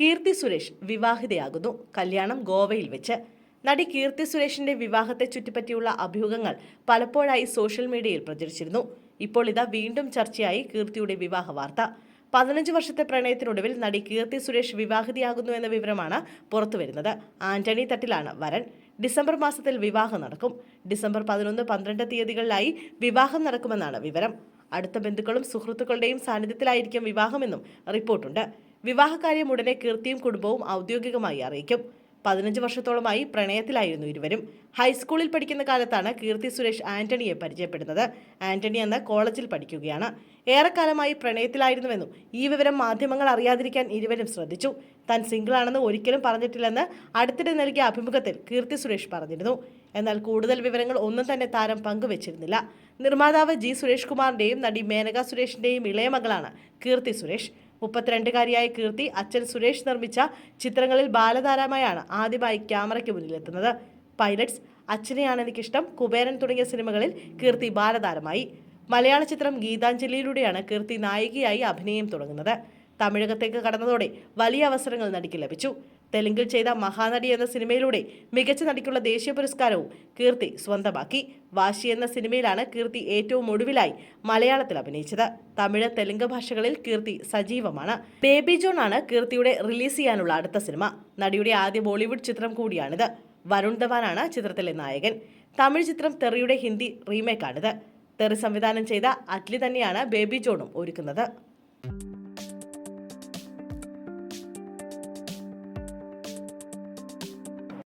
കീർത്തി സുരേഷ് വിവാഹിതയാകുന്നു. കല്യാണം ഗോവയിൽ വെച്ച്. നടി കീർത്തി സുരേഷിന്റെ വിവാഹത്തെ ചുറ്റിപ്പറ്റിയുള്ള അഭ്യൂഹങ്ങൾ പലപ്പോഴായി സോഷ്യൽ മീഡിയയിൽ പ്രചരിച്ചിരുന്നു. ഇപ്പോൾ ഇതാ വീണ്ടും ചർച്ചയായി കീർത്തിയുടെ വിവാഹ വാർത്ത. പതിനഞ്ച് വർഷത്തെ പ്രണയത്തിനൊടുവിൽ നടി കീർത്തി സുരേഷ് വിവാഹിതയാകുന്നു എന്ന വിവരമാണ് പുറത്തുവരുന്നത്. ആന്റണി തട്ടിലാണ് വരൻ. ഡിസംബർ മാസത്തിൽ വിവാഹം നടക്കും. ഡിസംബർ പതിനൊന്ന് പന്ത്രണ്ട് തീയതികളിലായി വിവാഹം നടക്കുമെന്നാണ് വിവരം. അടുത്ത ബന്ധുക്കളും സുഹൃത്തുക്കളുടെയും സാന്നിധ്യത്തിലായിരിക്കും വിവാഹമെന്നും റിപ്പോർട്ടുണ്ട്. വിവാഹകാര്യം ഉടനെ കീർത്തിയും കുടുംബവും ഔദ്യോഗികമായി അറിയിക്കും. പതിനഞ്ച് വർഷത്തോളമായി പ്രണയത്തിലായിരുന്നു ഇരുവരും. ഹൈസ്കൂളിൽ പഠിക്കുന്ന കാലത്താണ് കീർത്തി സുരേഷ് ആന്റണിയെ പരിചയപ്പെടുന്നത്. ആന്റണി അന്ന് കോളേജിൽ പഠിക്കുകയാണ്. ഏറെക്കാലമായി പ്രണയത്തിലായിരുന്നുവെന്നും ഈ വിവരം മാധ്യമങ്ങൾ അറിയാതിരിക്കാൻ ഇരുവരും ശ്രദ്ധിച്ചു. താൻ സിംഗിളാണെന്ന് ഒരിക്കലും പറഞ്ഞിട്ടില്ലെന്ന് അടുത്തിടെ നൽകിയ അഭിമുഖത്തിൽ കീർത്തി സുരേഷ് പറഞ്ഞിരുന്നു. എന്നാൽ കൂടുതൽ വിവരങ്ങൾ ഒന്നും തന്നെ താരം പങ്കുവച്ചിരുന്നില്ല. നിർമ്മാതാവ് ജി സുരേഷ് കുമാറിന്റെയും നടി മേനക സുരേഷിന്റെയും ഇളയ മകളാണ് കീർത്തി സുരേഷ്. മുപ്പത്തിരണ്ടുകാരിയായ കീർത്തി അച്ഛൻ സുരേഷ് നിർമ്മിച്ച ചിത്രങ്ങളിൽ ബാലതാരമായാണ് ആദ്യമായി ക്യാമറയ്ക്ക് മുന്നിലെത്തുന്നത്. പൈലറ്റ്സ് അച്ഛനെയാണ് എനിക്കിഷ്ടം. കുബേരൻ തുടങ്ങിയ സിനിമകളിൽ കീർത്തി ബാലതാരമായി. മലയാള ചിത്രം ഗീതാഞ്ജലിയിലൂടെയാണ് കീർത്തി നായികയായി അഭിനയം തുടങ്ങുന്നത്. തമിഴകത്തേക്ക് കടന്നതോടെ വലിയ അവസരങ്ങൾ നടിക്ക് ലഭിച്ചു. തെലുങ്കിൽ ചെയ്ത മഹാനടി എന്ന സിനിമയിലൂടെ മികച്ച നടിക്കുള്ള ദേശീയ പുരസ്കാരവും കീർത്തി സ്വന്തമാക്കി. വാശി എന്ന സിനിമയിലാണ് കീർത്തി ഏറ്റവും ഒടുവിലായി മലയാളത്തിൽ അഭിനയിച്ചത്. തമിഴ് തെലുങ്ക് ഭാഷകളിൽ കീർത്തി സജീവമാണ്. ബേബി ജോൺ ആണ് കീർത്തിയുടെ റിലീസ് ചെയ്യാനുള്ള അടുത്ത സിനിമ. നടിയുടെ ആദ്യ ബോളിവുഡ് ചിത്രം കൂടിയാണിത്. വരുൺ ധവാനാണ് ചിത്രത്തിലെ നായകൻ. തമിഴ് ചിത്രം തെറിയുടെ ഹിന്ദി റീമേക്കാണിത്. തെറി സംവിധാനം ചെയ്ത അറ്റ്ലി തന്നെയാണ് ബേബി ജോണും ഒരുക്കുന്നത്.